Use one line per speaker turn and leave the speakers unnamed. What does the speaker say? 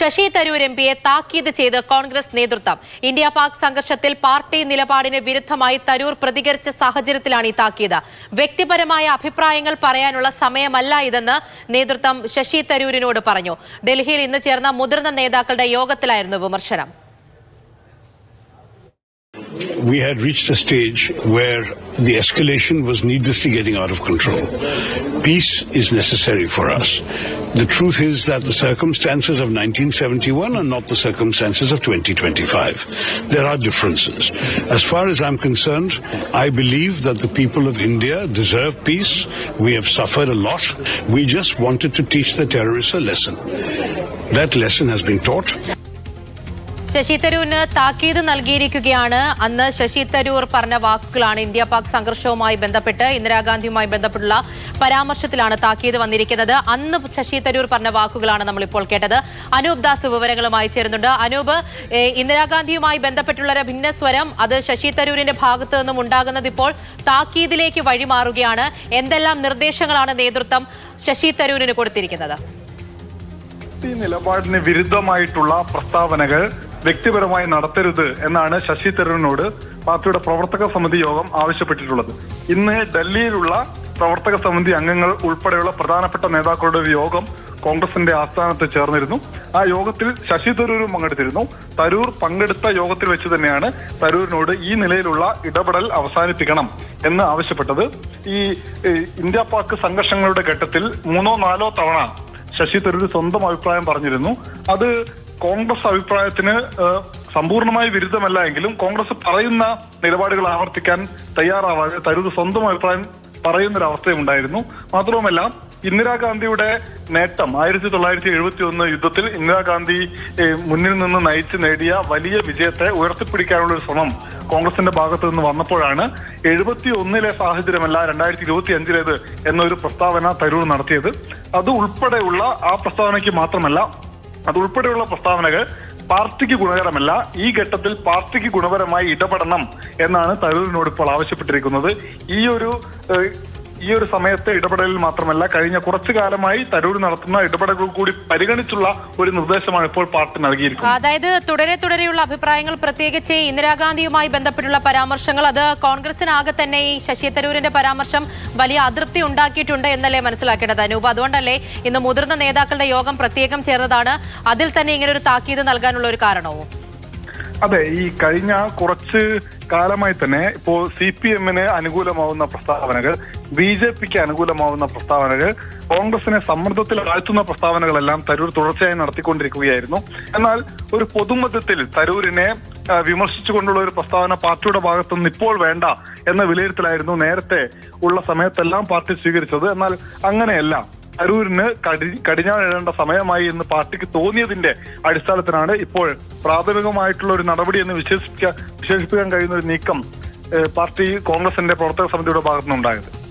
Sasi Tharoor M പിയെ താക്കീത് ചെയ്ത് കോൺഗ്രസ് നേതൃത്വം. ഇന്ത്യ പാക് സംഘർഷത്തിൽ പാർട്ടി നിലപാടിന് വിരുദ്ധമായി തരൂർ പ്രതികരിച്ച സാഹചര്യത്തിലാണ് ഈ താക്കീത്. വ്യക്തിപരമായ അഭിപ്രായങ്ങൾ പറയാനുള്ള സമയമല്ല ഇതെന്ന് നേതൃത്വം ശശി തരൂരിനോട് പറഞ്ഞു. ഡൽഹിയിൽ ഇന്ന് ചേർന്ന മുതിർന്ന നേതാക്കളുടെ യോഗത്തിലായിരുന്നു വിമർശനം.
We had reached a stage where the escalation was needlessly getting out of control. Peace is necessary for us. The truth is that the circumstances of 1971 are not the circumstances of 2025. There are differences. As far as I'm concerned, I believe that the people of India deserve peace. We have suffered a lot. We just wanted to teach the terrorists a lesson. That lesson has been taught.
Sasi തരൂരിന് താക്കീത് നൽകിയിരിക്കുകയാണ്. അന്ന് ശശി തരൂർ പറഞ്ഞ വാക്കുകളാണ് India Pak സംഘർഷവുമായി ബന്ധപ്പെട്ട് ഇന്ദിരാഗാന്ധിയുമായി ബന്ധപ്പെട്ടുള്ള പരാമർശത്തിലാണ് താക്കീത് വന്നിരിക്കുന്നത്. അന്ന് ശശി തരൂർ പറഞ്ഞ വാക്കുകളാണ് നമ്മളിപ്പോൾ കേട്ടത്. അനൂപ് ദാസ് വിവരങ്ങളുമായി ചേരുന്നുണ്ട്. അനൂപ് ഇന്ദിരാഗാന്ധിയുമായി ബന്ധപ്പെട്ടുള്ള ഒരു ഭിന്നസ്വരം അത് ശശി തരൂരിന്റെ ഭാഗത്ത് നിന്നും ഉണ്ടാകുന്നത് ഇപ്പോൾ താക്കീതിലേക്ക് വഴിമാറുകയാണ്. എന്തെല്ലാം നിർദ്ദേശങ്ങളാണ് നേതൃത്വം ശശി തരൂരിന് കൊടുത്തിരിക്കുന്നത്?
നിലപാടിന് വിരുദ്ധമായിട്ടുള്ള പ്രസ്താവനകൾ വ്യക്തിപരമായി നടത്തരുത് എന്നാണ് ശശി തരൂരിനോട് പാർട്ടിയുടെ പ്രവർത്തക സമിതി യോഗം ആവശ്യപ്പെട്ടിട്ടുള്ളത്. ഇന്ന് ഡൽഹിയിലുള്ള പ്രവർത്തക സമിതി അംഗങ്ങൾ ഉൾപ്പെടെയുള്ള പ്രധാനപ്പെട്ട നേതാക്കളുടെ ഒരു യോഗം കോൺഗ്രസിന്റെ ആസ്ഥാനത്ത് ചേർന്നിരുന്നു. ആ യോഗത്തിൽ ശശി തരൂരും പങ്കെടുത്തിരുന്നു. തരൂർ പങ്കെടുത്ത യോഗത്തിൽ വെച്ച് തന്നെയാണ് തരൂരിനോട് ഈ നിലയിലുള്ള ഇടപെടൽ അവസാനിപ്പിക്കണം എന്ന് ആവശ്യപ്പെട്ടത്. ഈ ഇന്ത്യ പാക് സംഘർഷങ്ങളുടെ ഘട്ടത്തിൽ മൂന്നോ നാലോ തവണ ശശി തരൂർ സ്വന്തം അഭിപ്രായം പറഞ്ഞിരുന്നു. അത് കോൺഗ്രസ് അഭിപ്രായത്തിന് സമ്പൂർണമായി വിരുദ്ധമല്ല എങ്കിലും കോൺഗ്രസ് പറയുന്ന നിലപാടുകൾ ആവർത്തിക്കാൻ തയ്യാറാവാതെ തരൂർ സ്വന്തം അഭിപ്രായം പറയുന്ന ഒരു അവസ്ഥയും ഉണ്ടായിരുന്നു. മാത്രവുമല്ല ഇന്ദിരാഗാന്ധിയുടെ നേട്ടം ആയിരത്തി തൊള്ളായിരത്തി എഴുപത്തി ഒന്ന് യുദ്ധത്തിൽ ഇന്ദിരാഗാന്ധി മുന്നിൽ നിന്ന് നയിച്ചു നേടിയ വലിയ വിജയത്തെ ഉയർത്തിപ്പിടിക്കാനുള്ള ഒരു ശ്രമം കോൺഗ്രസിന്റെ ഭാഗത്ത് നിന്ന് വന്നപ്പോഴാണ്. എഴുപത്തി ഒന്നിലെ സാഹചര്യമല്ല രണ്ടായിരത്തി ഇരുപത്തി അഞ്ചിലേത് എന്നൊരു പ്രസ്താവന തരൂർ നടത്തിയത്. അത് ഉൾപ്പെടെയുള്ള ആ പ്രസ്താവനയ്ക്ക് മാത്രമല്ല അത് ഉൾപ്പെടെയുള്ള പ്രസ്താവനകൾ പാർട്ടിക്ക് ഗുണകരമല്ല ഈ ഘട്ടത്തിൽ പാർട്ടിക്ക് ഗുണപരമായി ഇടപെടണം എന്നാണ് തരൂരിനോട് ഇപ്പോൾ ആവശ്യപ്പെട്ടിരിക്കുന്നത്. ഈ ഒരു ഈ ഒരു സമയത്തെ ഇടപെടലിൽ മാത്രമല്ല കഴിഞ്ഞ കുറച്ചു കാലമായി തരൂർ നടത്തുന്ന ഇടപെടലുകൾ കൂടി പരിഗണിച്ചുള്ള ഒരു നിർദ്ദേശമാണ് ഇപ്പോൾ പാർട്ടി നൽകിയിരിക്കുന്നത്.
അതായത് തുടരെ തുടരെയുള്ള അഭിപ്രായങ്ങൾ പ്രത്യേകിച്ച് ഇന്ദിരാഗാന്ധിയുമായി ബന്ധപ്പെട്ടുള്ള പരാമർശങ്ങൾ അത് കോൺഗ്രസിനാകെ തന്നെ ഈ ശശി തരൂരിന്റെ പരാമർശം വലിയ അതൃപ്തി ഉണ്ടാക്കിയിട്ടുണ്ട് എന്നല്ലേ മനസ്സിലാക്കേണ്ടത്? അനൂപ് അതുകൊണ്ടല്ലേ ഇന്ന് മുതിർന്ന നേതാക്കളുടെ യോഗം പ്രത്യേകം ചേർന്നതാണ്. അതിൽ തന്നെ ഇങ്ങനെ ഒരു താക്കീത് നൽകാനുള്ള ഒരു കാരണവും.
അതെ ഈ കഴിഞ്ഞ കുറച്ച് കാലമായി തന്നെ ഇപ്പോ സി പി എമ്മിന് അനുകൂലമാവുന്ന പ്രസ്താവനകൾ ബി ജെ പിക്ക് അനുകൂലമാവുന്ന പ്രസ്താവനകൾ കോൺഗ്രസിനെ സമ്മർദ്ദത്തിൽ ആഴ്ത്തുന്ന പ്രസ്താവനകളെല്ലാം തരൂർ തുടർച്ചയായി നടത്തിക്കൊണ്ടിരിക്കുകയായിരുന്നു. എന്നാൽ ഒരു പൊതുമധ്യത്തിൽ തരൂരിനെ വിമർശിച്ചുകൊണ്ടുള്ള ഒരു പ്രസ്താവന പാർട്ടിയുടെ ഭാഗത്തുനിന്ന് ഇപ്പോൾ വേണ്ട എന്ന വിലയിരുത്തലായിരുന്നു നേരത്തെ ഉള്ള സമയത്തെല്ലാം പാർട്ടി സ്വീകരിച്ചത്. എന്നാൽ അങ്ങനെയല്ല. തരൂരിന് കടിഞ്ഞാണിടേണ്ട സമയമായി എന്ന് പാർട്ടിക്ക് തോന്നിയതിന്റെ അടിസ്ഥാനത്തിലാണ് ഇപ്പോൾ പ്രാഥമികമായിട്ടുള്ള ഒരു നടപടി എന്ന് വിശേഷിപ്പിക്കാൻ വിശേഷിപ്പിക്കാൻ കഴിയുന്ന ഒരു നീക്കം പാർട്ടി കോൺഗ്രസിന്റെ പ്രവർത്തക സമിതിയുടെ ഭാഗത്തുനിന്നുണ്ടായത്.